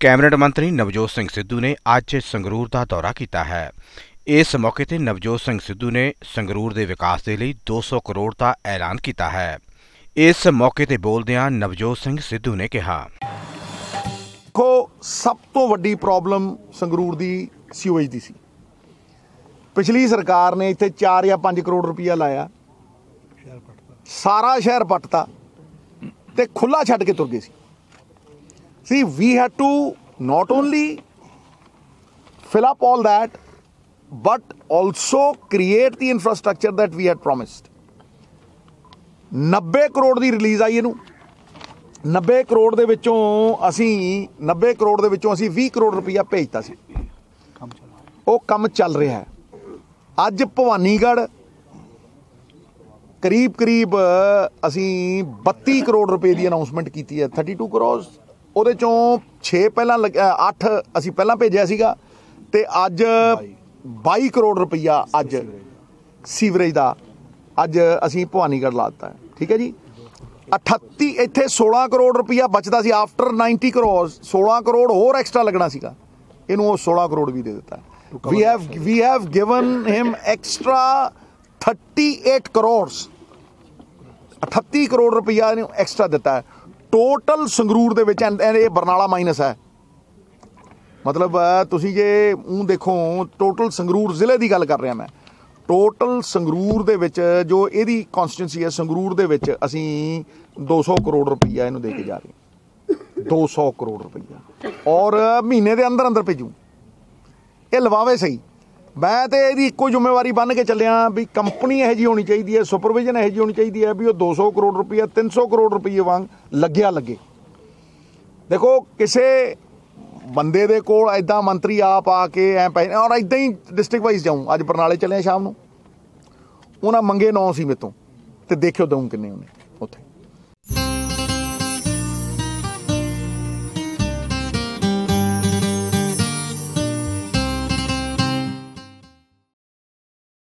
Cabinet ਮੰਤਰੀ ਨਵਜੋਤ ਸਿੰਘ ਸਿੱਧੂ ਨੇ ਅੱਜ ਸੰਗਰੂਰ ਦਾ ਦੌਰਾ ਕੀਤਾ ਹੈ। ਇਸ ਮੌਕੇ ਤੇ ਨਵਜੋਤ ਸਿੰਘ ਸਿੱਧੂ ਨੇ ਸੰਗਰੂਰ ਦੇ ਵਿਕਾਸ ਦੇ ਲਈ 200 ਕਰੋੜ ਦਾ ਐਲਾਨ ਕੀਤਾ ਹੈ। ਇਸ ਮੌਕੇ ਤੇ ਬੋਲਦਿਆਂ ਨਵਜੋਤ ਸਿੰਘ ਸਿੱਧੂ ਨੇ ਕਿਹਾ, ਦੇਖੋ, ਸਭ ਤੋਂ ਵੱਡੀ ਪ੍ਰੋਬਲਮ ਸੰਗਰੂਰ ਦੀ ਸੀਵੇਜ ਦੀ ਸੀ। ਪਿਛਲੀ ਸਰਕਾਰ ਨੇ ਇੱਥੇ 4 ਜਾਂ 5 ਕਰੋੜ ਰੁਪਇਆ ਲਾਇਆ। ਸਾਰਾ ਸ਼ਹਿਰ ਪੱਟਤਾ ਤੇ ਖੁੱਲਾ ਛੱਡ ਕੇ ਤੁਰ ਗਏ ਸੀ। ਸੀ we had to not only fill up all that, but also create the infrastructure that we had promised. 90 crore the release ਆਈ ਇਹਨੂੰ 90 ਕਰੋੜ ਦੇ ਵਿੱਚੋਂ ਅਸੀਂ 90 ਕਰੋੜ ਦੇ ਵਿੱਚੋਂ ਅਸੀਂ 20 ਕਰੋੜ ਰੁਪਇਆ ਭੇਜਤਾ ਸੀ ਉਹ ਕੰਮ ਚੱਲ ਰਿਹਾ ਹੈ ਅੱਜ ਭਵਾਨੀਗੜ੍ਹ ਕਰੀਬ ਕਰੀਬ ਅਸੀਂ 32 ਕਰੋੜ ਰੁਪਏ ਦੀ ਅਨਾਉਂਸਮੈਂਟ ਕੀਤੀ ਹੈ 32 ਕਰੋੜ ਉਹਦੇ ਚੋਂ 6 ਪਹਿਲਾਂ 8 ਅਸੀਂ ਪਹਿਲਾਂ ਭੇਜਿਆ ਸੀਗਾ ਤੇ ਅੱਜ 22 ਕਰੋੜ ਰੁਪਈਆ ਅੱਜ ਸੀਵਰੇਜ ਦਾ। ਅੱਜ ਅਸੀਂ ਭਵਾਨੀਗੜ੍ਹ ਲਾਤਾ ਠੀਕ ਹੈ ਜੀ? 38 ਇੱਥੇ 16 ਕਰੋੜ ਰੁਪਈਆ ਬਚਦਾ ਸੀ। ਆਫਟਰ 90 ਕਰੋੜ 16 ਕਰੋੜ ਹੋਰ ਐਕਸਟਰਾ ਲੱਗਣਾ ਸੀਗਾ। ਇਹਨੂੰ ਉਹ 16 ਕਰੋੜ ਵੀ ਦੇ ਦਿੱਤਾ we have we have given him extra 38 crores 38 crore ਰੁਪਈਆ ਇਹਨੂੰ ਐਕਸਟਰਾ ਦਿੱਤਾ ਹੈ। ਟੋਟਲ ਸੰਗਰੂਰ ਦੇ ਵਿੱਚ ਇਹ ਬਰਨਾਲਾ ਮਾਈਨਸ ਹੈ। ਮਤਲਬ ਤੁਸੀਂ ਜੇ ਉਹ ਦੇਖੋ ਟੋਟਲ ਸੰਗਰੂਰ ਜ਼ਿਲ੍ਹੇ ਦੀ ਗੱਲ ਕਰ ਰਿਹਾ ਮੈਂ। ਟੋਟਲ ਸੰਗਰੂਰ ਦੇ ਵਿੱਚ ਜੋ ਇਹਦੀ ਕਨਸਟੀਟੈਂਸੀ ਹੈ, ਸੰਗਰੂਰ ਦੇ ਵਿੱਚ ਅਸੀਂ 200 ਕਰੋੜ ਰੁਪਈਆ ਇਹਨੂੰ ਦੇ ਕੇ ਜਾ ਰਹੇ ਹਾਂ। 200 ਕਰੋੜ ਰੁਪਈਆ। ਔਰ ਮਹੀਨੇ ਦੇ ਅੰਦਰ ਅੰਦਰ ਭੇਜੂ। ਇਹ ਲਵਾਵੇ ਸਹੀ। ਮੈਂ ਤੇ ਇਹਦੀ ਇੱਕੋ ਜ਼ਿੰਮੇਵਾਰੀ ਬੰਨ ਕੇ ਚੱਲਿਆ ਵੀ ਕੰਪਨੀ ਇਹੋ ਜਿਹੀ ਹੋਣੀ ਚਾਹੀਦੀ ਹੈ ਸੁਪਰਵਿਜ਼ਨ ਇਹੋ ਜਿਹੀ ਹੋਣੀ ਚਾਹੀਦੀ ਹੈ ਵੀ ਉਹ 200 ਕਰੋੜ ਰੁਪਈਆ 300 ਕਰੋੜ ਰੁਪਈਏ ਵਾਂਗ ਲੱਗਿਆ ਲੱਗੇ। ਦੇਖੋ, ਕਿਸੇ ਬੰਦੇ ਦੇ ਕੋਲ ਐਦਾਂ ਮੰਤਰੀ ਆਪ ਆ ਕੇ ਐ ਪੈ ਔਰ ਐਦਾਂ ਹੀ ਡਿਸਟ੍ਰਿਕਟ ਵਾਈਜ਼ ਜਾਊਂ, ਅੱਜ ਬਰਨਾਲੇ ਚੱਲਿਆ ਸ਼ਾਮ ਨੂੰ। ਉਹਨਾਂ ਮੰਗੇ ਨੌ ਸੀ ਮੇਤੋਂ ਤੇ ਦੇਖਿਓ ਦਊਂ ਕਿੰਨੇ ਉਹਨੇ।